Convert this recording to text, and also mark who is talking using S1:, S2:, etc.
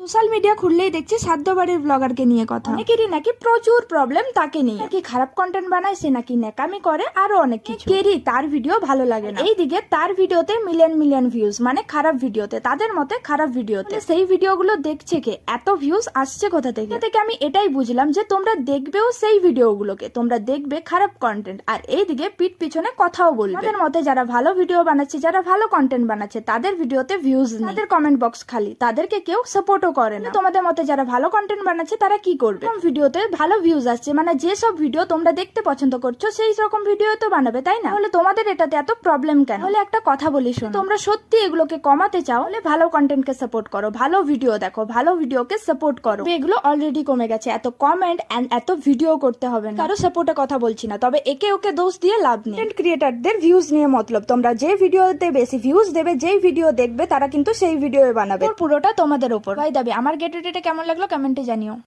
S1: Social media খুললেই দেখছি সাধ্য বাড়ির ব্লগারকে নিয়ে কথা। অনেকেরই নাকি প্রচুর প্রবলেম তাকে নিয়ে। কি খারাপ কন্টেন্ট বানায়, সে নাকি নেকামি করে, আরও অনেক কিছু। কেরি তার ভিডিও ভালো লাগে না। এইদিকে তার ভিডিওতে মিলিয়ন মিলিয়ন ভিউজ মানে খারাপ ভিডিওতে তাদের মতে খারাপ ভিডিওতে সেই ভিডিওগুলো দেখছে কে? এত ভিউজ আসছে কোথা থেকে? থেকে আমি এটাই বুঝলাম যে তোমরা দেখবেও সেই ভিডিওগুলোকে তোমরা দেখবে খারাপ কন্টেন্ট আর এইদিকে পিঠ পিছনে কথাও বলবে। তাদের মতে যারা ভালো ভিডিও বানাচ্ছে, যারা ভালো কন্টেন্ট বানাচ্ছে, তাদের ভিডিওতে ভিউজ তাদের কমেন্ট বক্স খালি। তাদেরকে কেউ সাপোর্টও করে না। তোমাদের মতে যারা ভালো কন্টেন্ট বানাচ্ছে তারা কি করবে? এরকম ভিডিওতে ভালো ভিউজ আসছে। মানে যে সব ভিডিও তোমরা দেখতে পছন্দ করছ সেই রকম ভিডিও তো বানাবে তাই না? তাহলে তোমাদের এটাতে এত প্রবলেম কেন? তাহলে একটা কথা বলি শোনো। তোমরা সত্যি এগুলোকে কমাতে চাও তাহলে ভালো কন্টেন্টকে সাপোর্ট করো। ভালো ভিডিও দেখো ভালো ভিডিওকে সাপোর্ট করো। এগুলো অলরেডি কমে গেছে। এত কমেন্ট এন্ড এত ভিডিও করতে হবে না। কারও সাপোর্টে কথা বলছি না তবে একে ওকে দোষ দিয়ে লাভ নেই। কন্টেন্ট ক্রিয়েটারদের ভিউজ নিয়ে মতলব। তোমরা যে ভিডিওতে বেশি ভিউজ দেবে যেই ভিডিও দেখবে তারা কিন্তু সেই ভিডিও বানাবে। পুরোটা তোমাদের উপর। দাবি আমার গেট কেমন লাগল কমেন্টে জানিও।